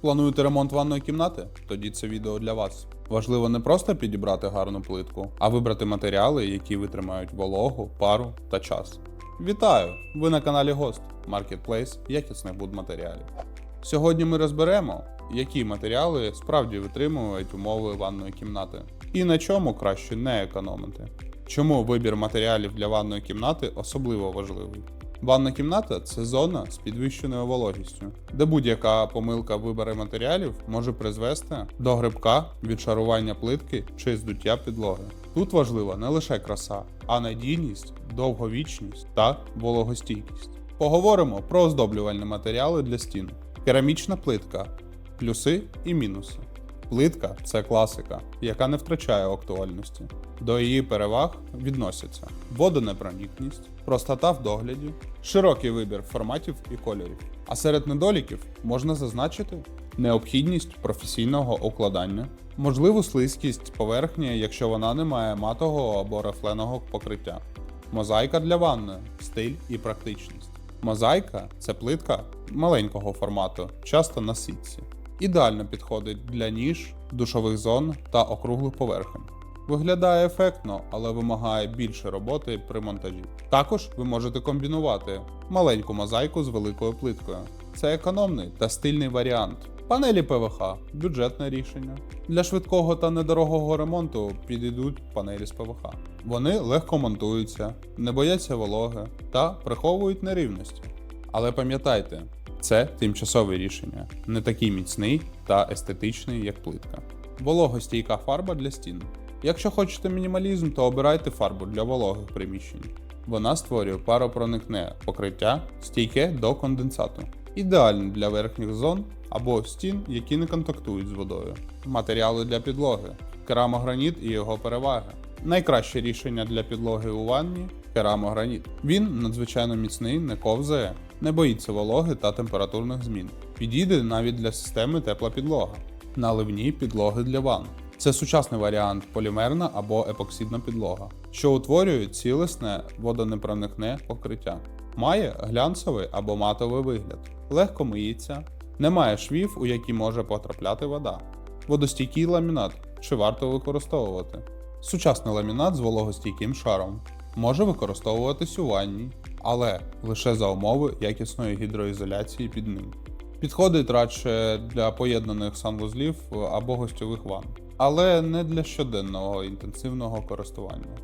Плануєте ремонт ванної кімнати? Тоді це відео для вас. Важливо не просто підібрати гарну плитку, а вибрати матеріали, які витримають вологу, пару та час. Вітаю! Ви на каналі Гост Маркетплейс якісних будматеріалів. Сьогодні ми розберемо, які матеріали справді витримують умови ванної кімнати, і на чому краще не економити. Чому вибір матеріалів для ванної кімнати особливо важливий? Ванна кімната це зона з підвищеною вологістю, де будь-яка помилка в виборі матеріалів може призвести до грибка, відшарування плитки чи здуття підлоги. Тут важлива не лише краса, а надійність, довговічність та вологостійкість. Поговоримо про оздоблювальні матеріали для стін. Керамічна плитка, плюси і мінуси. Плитка це класика, яка не втрачає актуальності. До її переваг відносяться водонепроникність, простота в догляді, широкий вибір форматів і кольорів. А серед недоліків можна зазначити необхідність професійного укладання, можливу слизькість поверхні, якщо вона не має матового або рифленого покриття, мозаїка для ванни, стиль і практичність. Мозаїка це плитка маленького формату, часто на сітці. Ідеально підходить для ніж, душових зон та округлих поверхень. Виглядає ефектно, але вимагає більше роботи при монтажі. Також ви можете комбінувати маленьку мозаїку з великою плиткою. Це економний та стильний варіант. Панелі ПВХ бюджетне рішення. Для швидкого та недорогого ремонту підійдуть панелі з ПВХ. Вони легко монтуються, не бояться вологи та приховують нерівності. Але пам'ятайте, це тимчасове рішення, не такий міцний та естетичний, як плитка. Вологостійка фарба для стін. Якщо хочете мінімалізм, то обирайте фарбу для вологих приміщень. Вона створює паропроникне покриття, стійке до конденсату. Ідеально для верхніх зон або стін, які не контактують з водою. Матеріали для підлоги, керамограніт і його переваги. Найкраще рішення для підлоги у ванні керамограніт. Він надзвичайно міцний, не ковзає, не боїться вологи та температурних змін. Підійде навіть для системи тепла підлога. Наливні підлоги для ванн. Це сучасний варіант полімерна або епоксидна підлога, що утворює цілісне водонепроникне покриття. Має глянцевий або матовий вигляд, легко миється, не має швів, у які може потрапляти вода. Водостійкий ламінат, чи варто використовувати. Сучасний ламінат з вологостійким шаром може використовуватись у ванні, але лише за умови якісної гідроізоляції під ним. Підходить радше для поєднаних санвузлів або гостьових ванн, але не для щоденного інтенсивного користування.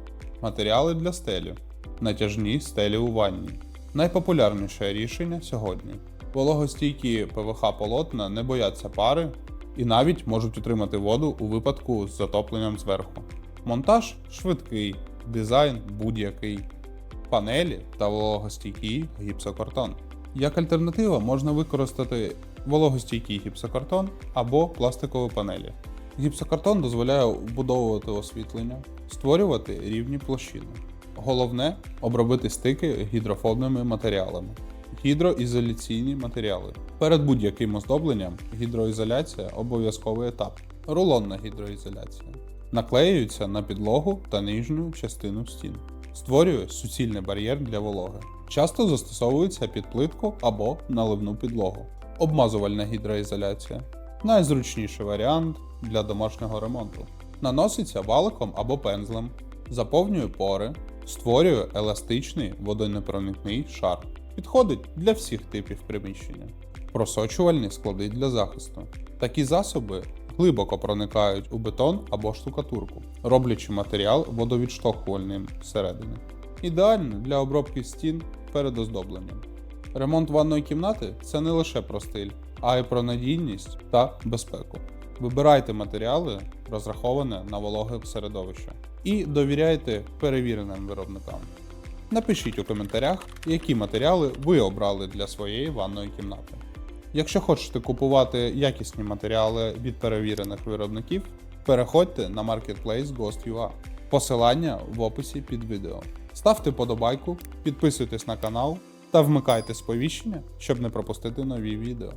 Матеріали для стелі, натяжні стелі у ванні. Найпопулярніше рішення сьогодні. Вологостійкі ПВХ полотна не бояться пари і навіть можуть утримати воду у випадку з затопленням зверху. Монтаж швидкий, дизайн будь-який, панелі та вологостійкий гіпсокартон. Як альтернатива можна використати вологостійкий гіпсокартон або пластикові панелі. Гіпсокартон дозволяє вбудовувати освітлення, створювати рівні площини. Головне обробити стики гідрофобними матеріалами. Гідроізоляційні матеріали. Перед будь-яким оздобленням гідроізоляція обов'язковий етап. Рулонна гідроізоляція. Наклеюється на підлогу та нижню частину стін. Створює суцільний бар'єр для вологи. Часто застосовується під плитку або наливну підлогу. Обмазувальна гідроізоляція. Найзручніший варіант для домашнього ремонту. Наноситься валиком або пензлем, заповнює пори, створює еластичний водонепроникний шар. Підходить для всіх типів приміщення. Просочувальні склади для захисту. Такі засоби глибоко проникають у бетон або штукатурку, роблячи матеріал водовідштовхувальним всередині. Ідеально для обробки стін перед оздобленням. Ремонт ванної кімнати це не лише про стиль, а й про надійність та безпеку. Вибирайте матеріали, розраховані на вологе середовище, і довіряйте перевіреним виробникам. Напишіть у коментарях, які матеріали ви обрали для своєї ванної кімнати. Якщо хочете купувати якісні матеріали від перевірених виробників, переходьте на Marketplace Ghost.ua. Посилання в описі під відео. Ставте подобайку, підписуйтесь на канал та вмикайте сповіщення, щоб не пропустити нові відео.